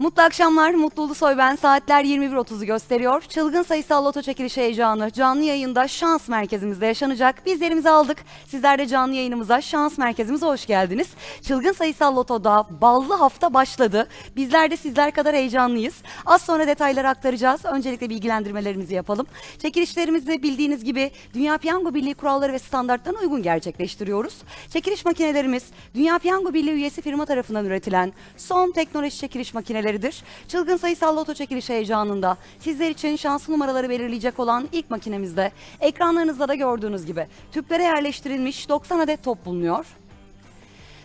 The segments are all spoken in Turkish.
Mutlu akşamlar, Mutlu Ulusoy ben. Saatler 21.30'u gösteriyor. Çılgın sayısal loto çekilişi heyecanı canlı yayında şans merkezimizde yaşanacak. Biz yerimizi aldık. Sizler de canlı yayınımıza şans merkezimize hoş geldiniz. Çılgın sayısal lotoda ballı hafta başladı. Bizler de sizler kadar heyecanlıyız. Az sonra detayları aktaracağız. Öncelikle bilgilendirmelerimizi yapalım. Çekilişlerimizi bildiğiniz gibi Dünya Piyango Birliği kuralları ve standartlarına uygun gerçekleştiriyoruz. Çekiliş makinelerimiz Dünya Piyango Birliği üyesi firma tarafından üretilen son teknoloji çekiliş makineleridir. Çılgın sayısal loto çekiliş heyecanında sizler için şanslı numaraları belirleyecek olan ilk makinemizde ekranlarınızda da gördüğünüz gibi tüplere yerleştirilmiş 90 adet top bulunuyor.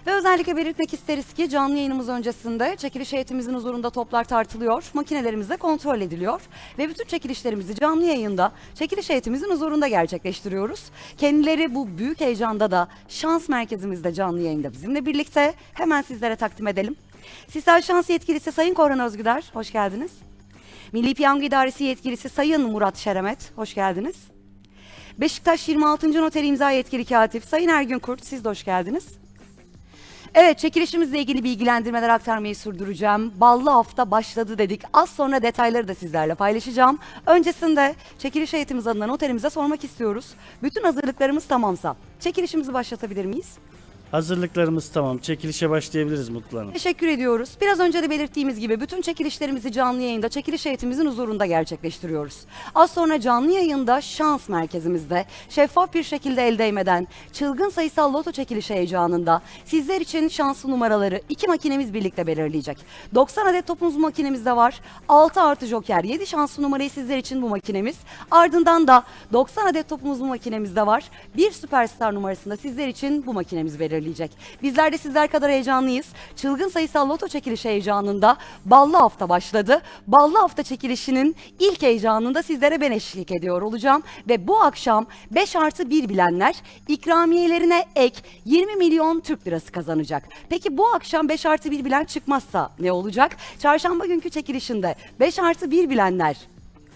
Ve özellikle belirtmek isteriz ki canlı yayınımız öncesinde çekiliş heyetimizin huzurunda toplar tartılıyor, makinelerimiz de kontrol ediliyor ve bütün çekilişlerimizi canlı yayında çekiliş heyetimizin huzurunda gerçekleştiriyoruz. Kendileri bu büyük heyecanda da şans merkezimizde canlı yayında bizimle birlikte hemen sizlere takdim edelim. Sisal Şans Yetkilisi Sayın Korhan Özgüder, hoş geldiniz. Milli Piyango İdaresi Yetkilisi Sayın Murat Şeremet, hoş geldiniz. Beşiktaş 26. Noteri İmza Yetkili Katip Sayın Ergün Kurt, siz de hoş geldiniz. Evet çekilişimizle ilgili bilgilendirmeler aktarmayı sürdüreceğim. Ballı hafta başladı dedik. Az sonra detayları da sizlerle paylaşacağım. Öncesinde çekiliş heyetimiz adına noterimize sormak istiyoruz. Bütün hazırlıklarımız tamamsa çekilişimizi başlatabilir miyiz? Hazırlıklarımız tamam. Çekilişe başlayabiliriz Mutlu Hanım. Teşekkür ediyoruz. Biraz önce de belirttiğimiz gibi bütün çekilişlerimizi canlı yayında çekiliş heyetimizin huzurunda gerçekleştiriyoruz. Az sonra canlı yayında şans merkezimizde şeffaf bir şekilde el değmeden çılgın sayısal loto çekiliş heyecanında sizler için şanslı numaraları iki makinemiz birlikte belirleyecek. 90 adet topumuz makinemizde var. 6 artı joker 7 şanslı numarayı sizler için bu makinemiz. Ardından da 90 adet topumuz makinemizde var. Bir süperstar numarasında sizler için bu makinemiz belirleyecek. Bizler de sizler kadar heyecanlıyız. Çılgın sayısal loto çekilişi heyecanında ballı hafta başladı. Ballı hafta çekilişinin ilk heyecanında sizlere ben eşlik ediyor olacağım. Ve bu akşam 5 artı 1 bilenler ikramiyelerine ek 20 milyon Türk lirası kazanacak. Peki bu akşam 5 artı 1 bilen çıkmazsa ne olacak? Çarşamba günkü çekilişinde 5 artı 1 bilenler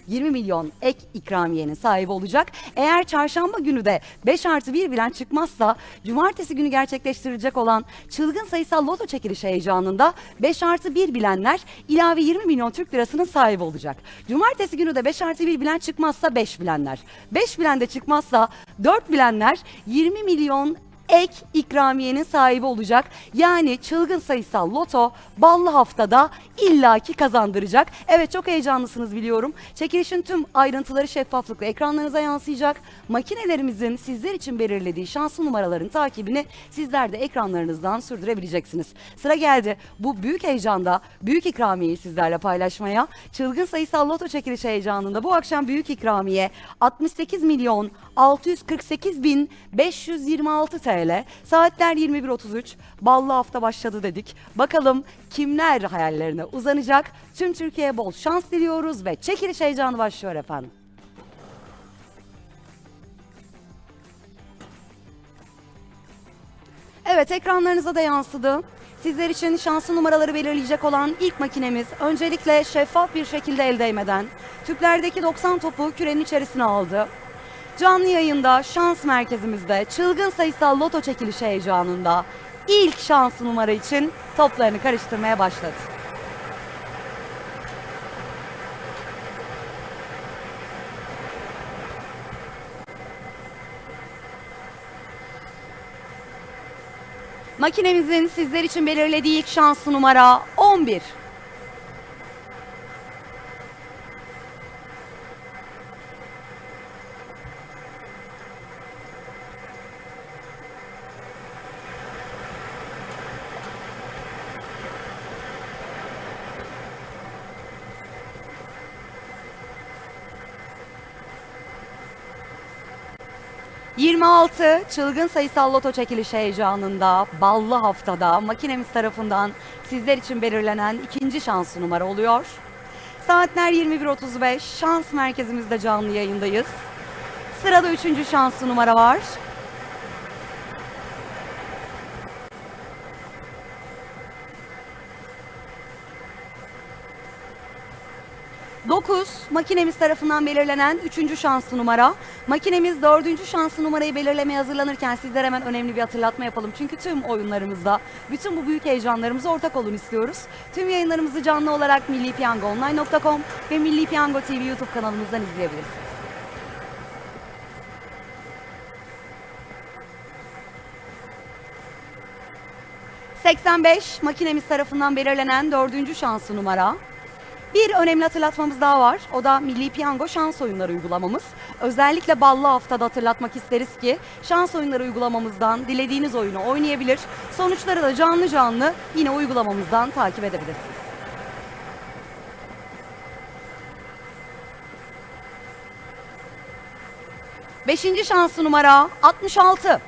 20 milyon ek ikramiyenin sahibi olacak. Eğer çarşamba günü de 5 artı 1 bilen çıkmazsa cumartesi günü gerçekleştirilecek olan çılgın sayısal loto çekilişi heyecanında 5 artı 1 bilenler ilave 20 milyon Türk lirasının sahibi olacak. Cumartesi günü de 5 artı 1 bilen çıkmazsa 5 bilenler. 5 bilen de çıkmazsa 4 bilenler 20 milyon ek ikramiyenin sahibi olacak. Yani çılgın sayısal loto ballı haftada illaki kazandıracak. Evet çok heyecanlısınız biliyorum. Çekilişin tüm ayrıntıları şeffaflıkla ekranlarınıza yansıyacak. Makinelerimizin sizler için belirlediği şanslı numaraların takibini sizler de ekranlarınızdan sürdürebileceksiniz. Sıra geldi bu büyük heyecanda büyük ikramiyeyi sizlerle paylaşmaya. Çılgın sayısal loto çekilişi heyecanında bu akşam büyük ikramiye 68 milyon 648 bin 526 TL. Saatler 21.33. Ballı hafta başladı dedik. Bakalım kimler hayallerine uzanacak? Tüm Türkiye'ye bol şans diliyoruz ve çekiliş heyecanı başlıyor efendim. Evet ekranlarınıza da yansıdı. Sizler için şanslı numaraları belirleyecek olan ilk makinemiz öncelikle şeffaf bir şekilde el değmeden tüplerdeki 90 topu kürenin içerisine aldı. Canlı yayında şans merkezimizde çılgın sayısal loto çekilişi heyecanında ilk şanslı numara için toplarını karıştırmaya başladı. Makinemizin sizler için belirlediği ilk şanslı numara 11. ...26 çılgın sayısal loto çekilişi heyecanında... ...ballı haftada makinemiz tarafından... ...sizler için belirlenen ikinci şanslı numara oluyor. Saatler 21.35 şans merkezimizde canlı yayındayız. Sırada üçüncü şanslı numara var. 9 makinemiz tarafından belirlenen 3. şanslı numara. Makinemiz 4. şanslı numarayı belirlemeye hazırlanırken sizlere hemen önemli bir hatırlatma yapalım. Çünkü tüm oyunlarımızda bütün bu büyük heyecanlarımıza ortak olun istiyoruz. Tüm yayınlarımızı canlı olarak millipiyangoonline.com ve Milli Piyango TV YouTube kanalımızdan izleyebilirsiniz. ...85 makinemiz tarafından belirlenen dördüncü şanslı numara. Bir önemli hatırlatmamız daha var. O da Milli Piyango şans oyunları uygulamamız. Özellikle ballı haftada hatırlatmak isteriz ki şans oyunları uygulamamızdan dilediğiniz oyunu oynayabilir. Sonuçları da canlı canlı yine uygulamamızdan takip edebilirsiniz. Beşinci şanslı numara 66.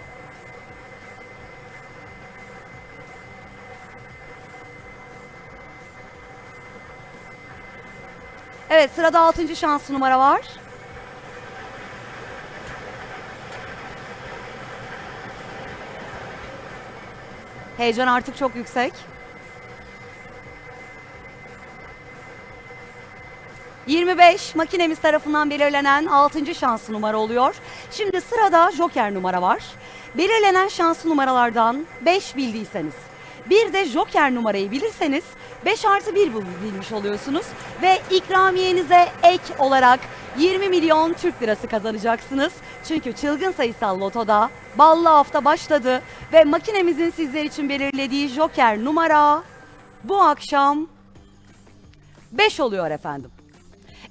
Evet sırada 6. şanslı numara var. Heyecan artık çok yüksek. 25 makinemiz tarafından belirlenen 6. şanslı numara oluyor. Şimdi sırada joker numara var. Belirlenen şanslı numaralardan 5 bildiyseniz, bir de joker numarayı bilirseniz 5 artı 1 bilmiş oluyorsunuz. Ve ikramiyenize ek olarak 20 milyon Türk lirası kazanacaksınız. Çünkü çılgın sayısal lotoda ballı hafta başladı ve makinemizin sizler için belirlediği joker numara bu akşam 5 oluyor efendim.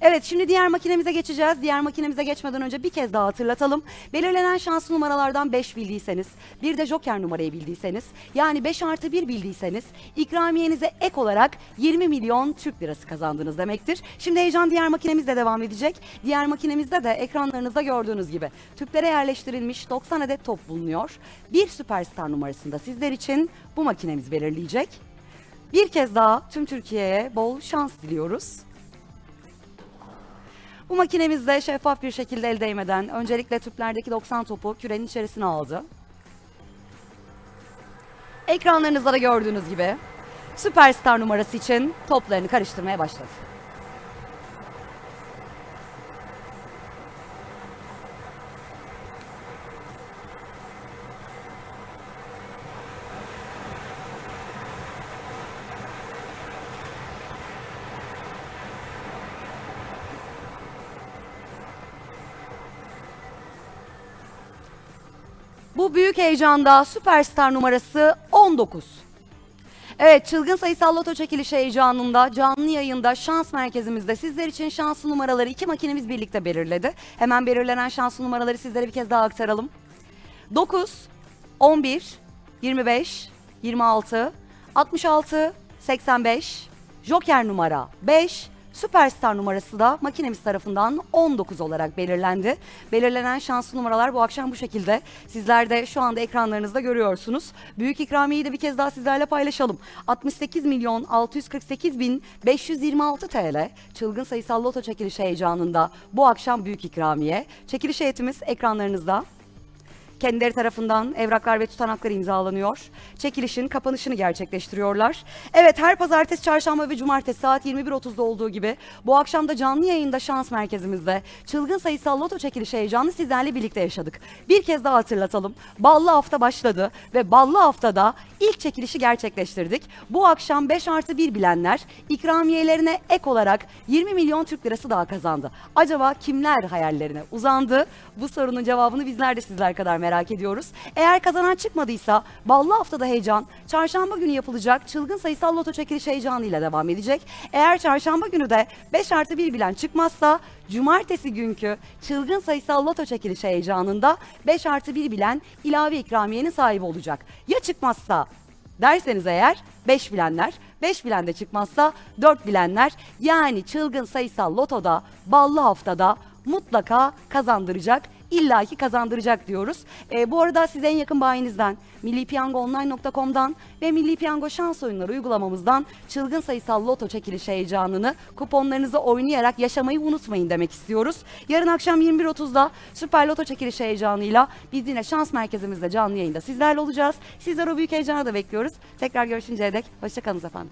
Evet şimdi diğer makinemize geçeceğiz. Diğer makinemize geçmeden önce bir kez daha hatırlatalım. Belirlenen şanslı numaralardan 5 bildiyseniz, bir de joker numarayı bildiyseniz, yani 5 artı 1 bildiyseniz ikramiyenize ek olarak 20 milyon Türk lirası kazandınız demektir. Şimdi heyecan diğer makinemizle devam edecek. Diğer makinemizde de ekranlarınızda gördüğünüz gibi tüplere yerleştirilmiş 90 adet top bulunuyor. Bir süperstar numarasında sizler için bu makinemiz belirleyecek. Bir kez daha tüm Türkiye'ye bol şans diliyoruz. Bu makinemizde şeffaf bir şekilde el değmeden öncelikle tüplerdeki 90 topu kürenin içerisine aldı. Ekranlarınızda da gördüğünüz gibi süperstar numarası için toplarını karıştırmaya başladı. Bu büyük heyecanda süperstar numarası 19. Evet çılgın sayısal loto çekilişi heyecanında canlı yayında şans merkezimizde sizler için şanslı numaraları iki makinemiz birlikte belirledi. Hemen belirlenen şanslı numaraları sizlere bir kez daha aktaralım. 9, 11, 25, 26, 66, 85, Joker numara 5, Süperstar numarası da makinemiz tarafından 19 olarak belirlendi. Belirlenen şanslı numaralar bu akşam bu şekilde. Sizler de şu anda ekranlarınızda görüyorsunuz. Büyük ikramiyeyi de bir kez daha sizlerle paylaşalım. 68 milyon 648 bin 526 TL çılgın sayısal loto çekilişi heyecanında bu akşam büyük ikramiye. Çekiliş heyetimiz ekranlarınızda. Kendileri tarafından evraklar ve tutanaklar imzalanıyor. Çekilişin kapanışını gerçekleştiriyorlar. Evet her pazartesi, çarşamba ve cumartesi saat 21.30'da olduğu gibi bu akşam da canlı yayında şans merkezimizde çılgın sayısal loto çekilişi heyecanı sizlerle birlikte yaşadık. Bir kez daha hatırlatalım. Ballı hafta başladı ve ballı haftada ilk çekilişi gerçekleştirdik. Bu akşam 5 artı 1 bilenler ikramiyelerine ek olarak 20 milyon Türk lirası daha kazandı. Acaba kimler hayallerine uzandı? Bu sorunun cevabını bizler de sizler kadar merak ediyoruz. Eğer kazanan çıkmadıysa ballı haftada heyecan çarşamba günü yapılacak çılgın sayısal loto çekiliş heyecanıyla devam edecek. Eğer çarşamba günü de 5 artı 1 bilen çıkmazsa cumartesi günkü çılgın sayısal loto çekiliş heyecanında 5 artı 1 bilen ilave ikramiyenin sahibi olacak. Ya çıkmazsa derseniz eğer 5 bilenler, 5 bilen de çıkmazsa 4 bilenler yani çılgın sayısal lotoda ballı haftada mutlaka kazandıracak illaki kazandıracak diyoruz. Ee, bu arada size en yakın bayinizden millipiyangoonline.com'dan ve Milli Piyango şans oyunları uygulamamızdan çılgın sayısal loto çekiliş heyecanını kuponlarınızı oynayarak yaşamayı unutmayın demek istiyoruz. Yarın akşam 21.30'da Süper Loto çekiliş heyecanıyla biz yine şans merkezimizde canlı yayında sizlerle olacağız. Sizler o büyük heyecana da bekliyoruz. Tekrar görüşünceye dek hoşçakalın efendim.